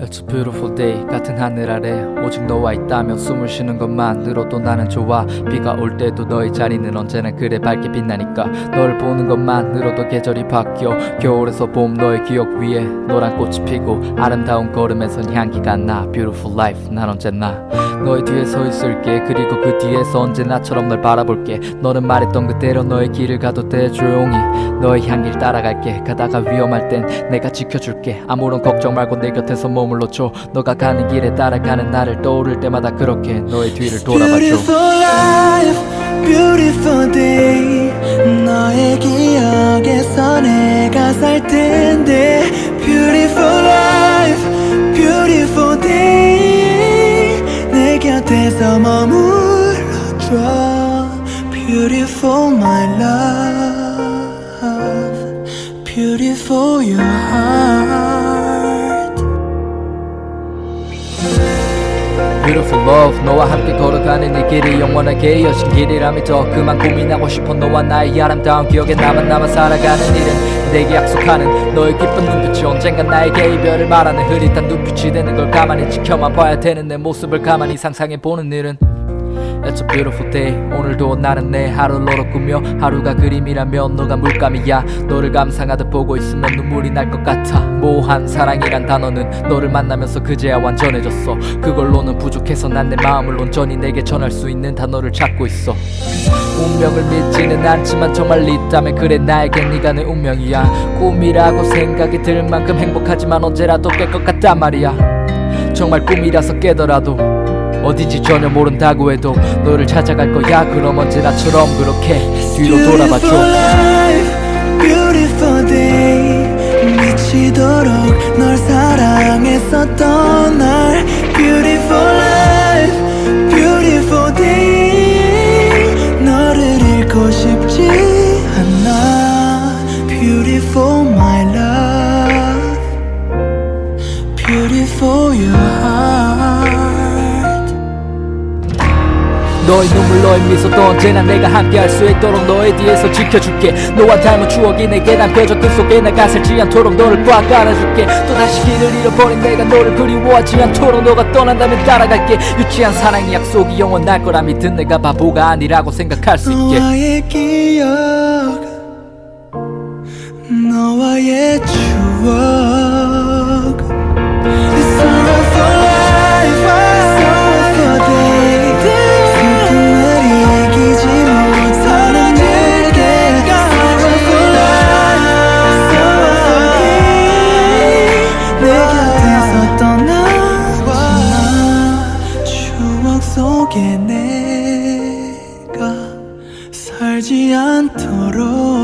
It's a beautiful day 같은 하늘 아래 오직 너와 있다면 숨을 쉬는 것만으로도 나는 좋아. 비가 올 때도 너의 자리는 언제나 그래 밝게 빛나니까. 널 보는 것만으로도 계절이 바뀌어 겨울에서 봄 너의 기억 위에 노란 꽃이 피고 아름다운 걸음에선 향기가 나. Beautiful life 난 언제나 너의 뒤에 서 있을게. 그리고 그 뒤에서 언제나처럼 널 바라볼게. 너는 말했던 그대로 너의 길을 가도 돼 조용히. 너의 향기를 따라갈게. 가다가 위험할 땐 내가 지켜줄게. 아무런 걱정 말고 내 곁에서 머물러줘 너가 가는 길에 따라가는 나를 떠오를 때마다 그렇게 너의 뒤를 돌아봐줘. Beautiful day. 너의 기억에서 내가 살텐 Beautiful your heart. Beautiful love 너와 함께 걸어가는 이 길이 영원하게 이어진 길이라며 더 그만 고민하고 싶어 너와 나의 아름다운 기억에 남아 남아 살아가는 일은 내게 약속하는 너의 기쁜 눈빛이 언젠가 나에게 이별을 말하는 흐릿한 눈빛이 되는 걸 가만히 지켜만 봐야 되는 내 모습을 가만히 상상해 보는 일은 It's a beautiful day. 오늘도 나는 내 하루를 너로 꾸며 하루가 그림이라면 너가 물감이야. 너를 감상하듯 보고 있으면 눈물이 날 것 같아. 모호한 사랑이란 단어는 너를 만나면서 그제야 완전해졌어. 그걸로는 부족해서 난 내 마음을 온전히 내게 전할 수 있는 단어를 찾고 있어. 운명을 믿지는 않지만 정말 있다면 그래 나에겐 네가 내 운명이야. 꿈이라고 생각이 들 만큼 행복하지만 언제라도 깰 것 같단 말이야. 정말 꿈이라서 깨더라도 어딘지 전혀 모른다고 해도 너를 찾아갈 거야 그럼 언제나처럼 그렇게 뒤로 Beautiful 돌아봐줘 life, beautiful day 미치도록 널 사랑했었던 날 Beautiful life, beautiful day 너를 잃고 싶지 않아 Beautiful my love Beautiful your heart 너의 눈물 너의 미소도 언제나 내가 함께 할 수 있도록 너의 뒤에서 지켜줄게. 너와 닮은 추억이 내게 남겨져 그 속에 내가 살지 않도록 너를 꽉 안아줄게. 또다시 길을 잃어버린 내가 너를 그리워하지 않도록 너가 떠난다면 따라갈게. 유치한 사랑의 약속이 영원할 거라 믿은 내가 바보가 아니라고 생각할 수 있게. 너와의 기억 너와의 추억 속에 내가 살지 않도록